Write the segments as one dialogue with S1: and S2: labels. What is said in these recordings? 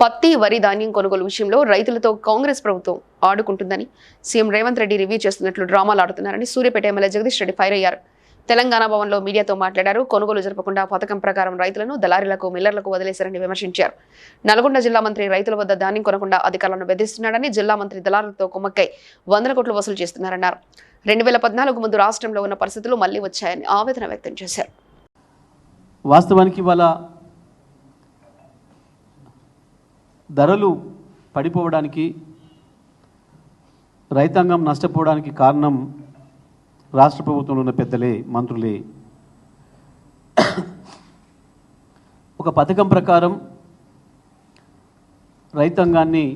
S1: పత్తి వరి ధాన్యం కొనుగోలు విషయంలో రైతులతో కాంగ్రెస్ ప్రభుత్వం ఆడుకుంటుందని సీఎం రేవంత్ రెడ్డి రివ్యూ చేస్తున్నట్లు డ్రామాలు ఆడుతున్నారని సూర్యపేట ఎమ్మెల్యే జగదీష్ రెడ్డి ఫైర్ అయ్యారు. తెలంగాణ భవన్లో మీడియాతో మాట్లాడారు. కొనుగోలు జరపకుండా పథకం ప్రకారం రైతులను దళారీలకు మిల్లర్లకు వదిలేశారని విమర్శించారు. నల్గొండ జిల్లా మంత్రి రైతుల వద్ద ధాన్యం కొనకుండా అధికారులను బెదిరిస్తున్నాడని జిల్లా మంత్రి దళారులతో కుమ్మక్కై వందల కోట్లు వసూలు చేస్తున్నారన్నారు. రెండు వేల పద్నాలుగు ముందు రాష్ట్రంలో ఉన్న పరిస్థితులు మళ్ళీ వచ్చాయని ఆవేదన వ్యక్తం చేశారు.
S2: వాస్తవానికి ఇవాళ ధరలు పడిపోవడానికి రైతాంగం నష్టపోవడానికి కారణం రాష్ట్ర ప్రభుత్వంలో ఉన్న పెద్దలే మంత్రులే. ఒక పథకం ప్రకారం రైతాంగాన్ని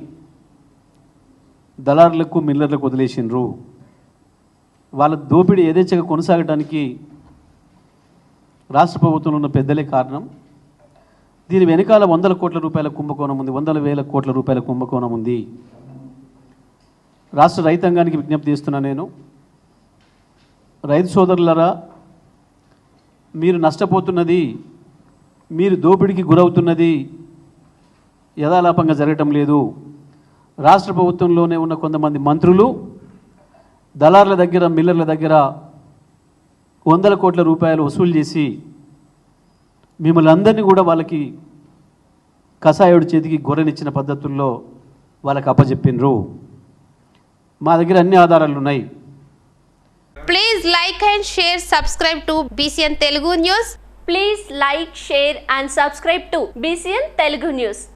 S2: దళారులకు మిల్లర్లకు వదిలేసినారు వాళ్ళ దోపిడీ యథేచ్ఛగా కొనసాగడానికి రాష్ట్ర ప్రభుత్వంలో ఉన్న పెద్దలే కారణం. దీని వెనకాల వందల కోట్ల రూపాయల కుంభకోణం ఉంది వందల వేల కోట్ల రూపాయల కుంభకోణం ఉంది. రాష్ట్ర రైతాంగానికి విజ్ఞప్తి చేస్తున్నా నేను. రైతు సోదరులరా మీరు నష్టపోతున్నది మీరు దోపిడీకి గురవుతున్నది యథాలాపంగా జరగటం లేదు. రాష్ట్ర ప్రభుత్వంలోనే ఉన్న కొంతమంది మంత్రులు దళారుల దగ్గర మిల్లర్ల దగ్గర వందల కోట్ల రూపాయలు వసూలు చేసి మిమ్మల్ని అందరినీ కూడా వాళ్ళకి కషాయుడు చేతికి గొర్రెనిచ్చిన పద్ధతుల్లో వాళ్ళకి అప్పజెప్పినరు. మా దగ్గర అన్ని ఆధారాలు ఉన్నాయి.
S3: Please like and share subscribe to BCN Telugu news
S4: please like share and subscribe to BCN Telugu news